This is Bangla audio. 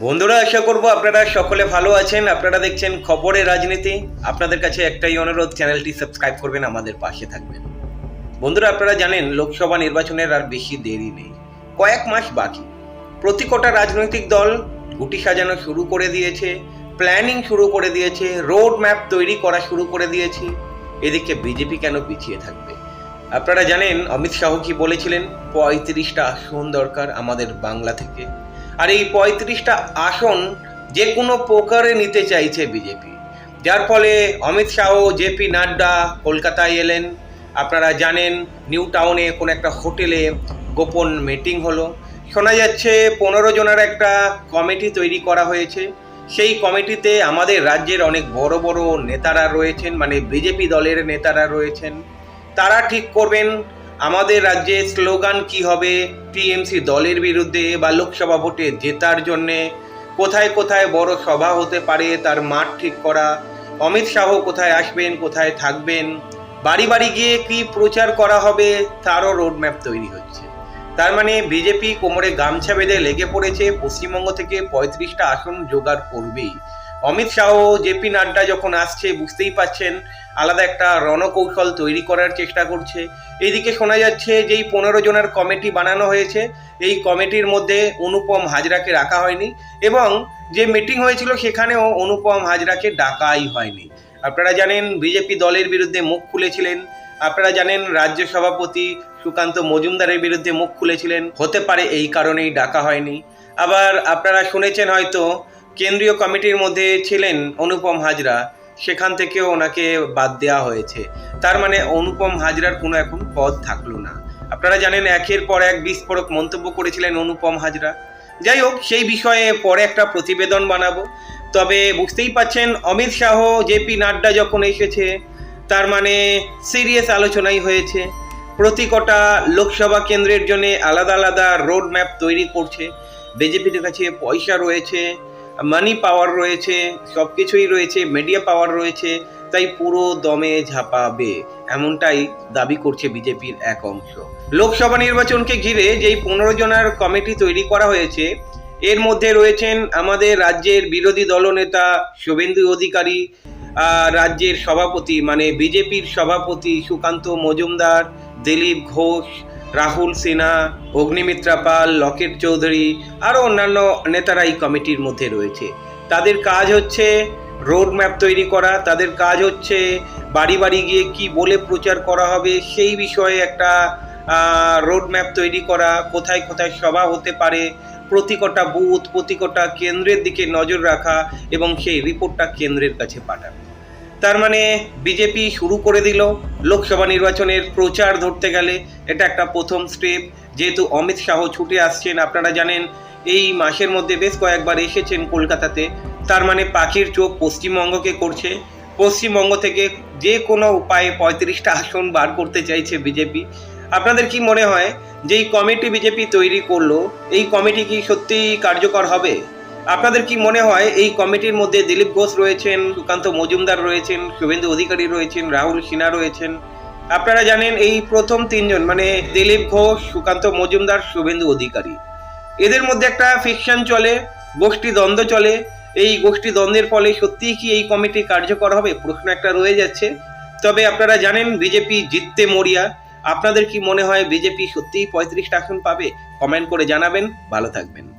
বন্ধুরা, আশা করব আপনারা সকলে ভালো আছেন। আপনারা দেখছেন খবরের রাজনীতি। আপনাদের কাছে একটাই অনুরোধ, চ্যানেলটি সাবস্ক্রাইব করবেন, আমাদের পাশে থাকবেন। বন্ধুরা, আপনারা জানেন, লোকসভা নির্বাচনের আর বেশি দেরি নেই। কয়েক মাস বাকি। প্রতি কটা রাজনৈতিক দল গুটি সাজানো শুরু করে দিয়েছে, প্ল্যানিং শুরু করে দিয়েছে, রোড ম্যাপ তৈরি করা শুরু করে দিয়েছে। এদিকে বিজেপি কেন পিছিয়ে থাকবে? আপনারা জানেন, অমিত শাহ কি বলেছিলেন, পঁয়ত্রিশটা আসন দরকার আমাদের বাংলা থেকে। আর এই পঁয়ত্রিশটা আসন যে কোনো প্রকারে নিতে চাইছে বিজেপি। যার ফলে অমিত শাহ জেপি নাড্ডা কলকাতায় এলেন। আপনারা জানেন, নিউ টাউনে কোনো একটা হোটেলে গোপন মিটিং হলো। শোনা যাচ্ছে পনেরো জনের একটা কমিটি তৈরি করা হয়েছে। সেই কমিটিতে আমাদের রাজ্যের অনেক বড় বড় নেতারা রয়েছেন মানে বিজেপি দলের নেতারা রয়েছেন। তারা ঠিক করবেন আমাদের রাজ্যে স্লোগান কি হবে? টিএমসি দলের বিরুদ্ধে বা লোকসভা ভোটে জেতার জন্যে? কোথায় কোথায় বড় সভা হতে পারে? তার মাঠ ঠিক করা? অমিত শাহ কোথায় আসবেন, কোথায় থাকবেন? বাড়ি বাড়ি গিয়ে কি প্রচার করা হবে? তারও রোডম্যাপ তৈরি হচ্ছে। তার মানে বিজেপি কোমরে গামছা বেঁধে লেগে পড়েছে, পশ্চিমবঙ্গ থেকে পঁয়ত্রিশটা আসন জোগাড় করবেই। অমিত শাহ জেপি নাড্ডা যখন আসছে, বুঝতেই পাচ্ছেন আলাদা একটা রণকৌশল তৈরি করার চেষ্টা করছে। এইদিকে শোনা যাচ্ছে যেই পনেরো জনের কমিটি বানানো হয়েছে। এই কমিটির মধ্যে অনুপম হাজরাকে রাখা হয়নি এবং যে মিটিং হয়েছিল সেখানেও অনুপম হাজরাকে ডাকাই হয়নি। আপনারা জানেন, বিজেপি দলের বিরুদ্ধে মুখ খুলেছিলেন। আপনারা জানেন, রাজ্য সভাপতি সুকান্ত মজুমদারের বিরুদ্ধে মুখ খুলেছিলেন। হতে পারে এই কারণেই ডাকা হয়নি। আবার আপনারা শুনেছেন হয়তো কেন্দ্রীয় কমিটির মধ্যে ছিলেন অনুপম হাজরা। সেখান থেকেও ওনাকে বাদ দেওয়া হয়েছে। তার মানে অনুপম হাজরার কোনো এখন পদ থাকল না। আপনারা জানেন একের পর এক বিস্ফোরক মন্তব্য করেছিলেন অনুপম হাজরা। যাই হোক, সেই বিষয়ে পরে একটা প্রতিবেদন বানাবো। তবে বুঝতেই পাচ্ছেন, অমিত শাহ জেপি নাড্ডা যখন এসেছে, তার মানে সিরিয়াস আলোচনাই হয়েছে। প্রতি কটা লোকসভা কেন্দ্রের জন্য আলাদা আলাদা রোড ম্যাপ তৈরি করছে। বিজেপির কাছে পয়সা রয়েছে। মানি পাওয়ার রয়েছে সব কিছুই রয়েছে মিডিয়া পাওয়ার রয়েছে, তাই পুরো দমে ঝাঁপাবে, এমনটাই দাবি করছে বিজেপির এক অংশ। লোকসভা নির্বাচনকে ঘিরে যেই পনেরো জনের কমিটি তৈরি করা হয়েছে, এর মধ্যে রয়েছেন আমাদের রাজ্যের বিরোধী দলনেতা শুভেন্দু অধিকারী রাজ্যের সভাপতি মানে বিজেপির সভাপতি সুকান্ত মজুমদার, দিলীপ ঘোষ রাহুল সিনহা, অগ্নিমিত্রা পাল, লকেট চৌধুরী, আরও অন্যান্য নেতারা এই কমিটির মধ্যে রয়েছে। তাদের কাজ হচ্ছে রোড ম্যাপ তৈরি করা, তাদের কাজ হচ্ছে বাড়ি বাড়ি গিয়ে কি বলে প্রচার করা হবে, সেই বিষয়ে একটা রোড ম্যাপ তৈরি করা, কোথায় কোথায় সভা হতে পারে প্রতি কটা বুথ প্রতি কটা কেন্দ্রের দিকে নজর রাখা এবং সেই রিপোর্টটা কেন্দ্রের কাছে পাঠানো। তার মানে বিজেপি শুরু করে দিল লোকসভা নির্বাচনের প্রচার ধরতে গেলে। এটা একটা প্রথম স্টেপ যেহেতু অমিত শাহ ছুটে আসছেন, আপনারা জানেন, এই মাসের মধ্যে বেশ কয়েকবার এসেছেন কলকাতাতে। তার মানে পাখির চোখ পশ্চিমবঙ্গকে করছে। পশ্চিমবঙ্গ থেকে যে কোনো উপায়ে পঁয়ত্রিশটা আসন বার করতে চাইছে বিজেপি আপনাদের কি মনে হয় যে এই কমিটি বিজেপি তৈরি করল, এই কমিটি কি সত্যিই কার্যকর হবে? আপনাদের কি মনে হয় এই কমিটির মধ্যে দিলীপ ঘোষ রয়েছেন, সুকান্ত মজুমদার রয়েছেন, শুভেন্দু অধিকারী রয়েছেন, রাহুল সিনহা রয়েছেন? আপনারা জানেন এই প্রথম তিনজন মানে দিলীপ ঘোষ, সুকান্ত মজুমদার, শুভেন্দু অধিকারী। এদের মধ্যে একটা ফিকশন চলে গোষ্ঠী দ্বন্দ্ব চলে। এই গোষ্ঠী দ্বন্দ্বের ফলে সত্যিই কি এই কমিটি কার্যকর হবে? প্রশ্ন একটা রয়ে যাচ্ছে। তবে আপনারা জানেন বিজেপি জিততে মরিয়া। আপনাদের কি মনে হয় বিজেপি সত্যিই পঁয়ত্রিশটা আসন পাবে? কমেন্ট করে জানাবেন। ভালো থাকবেন।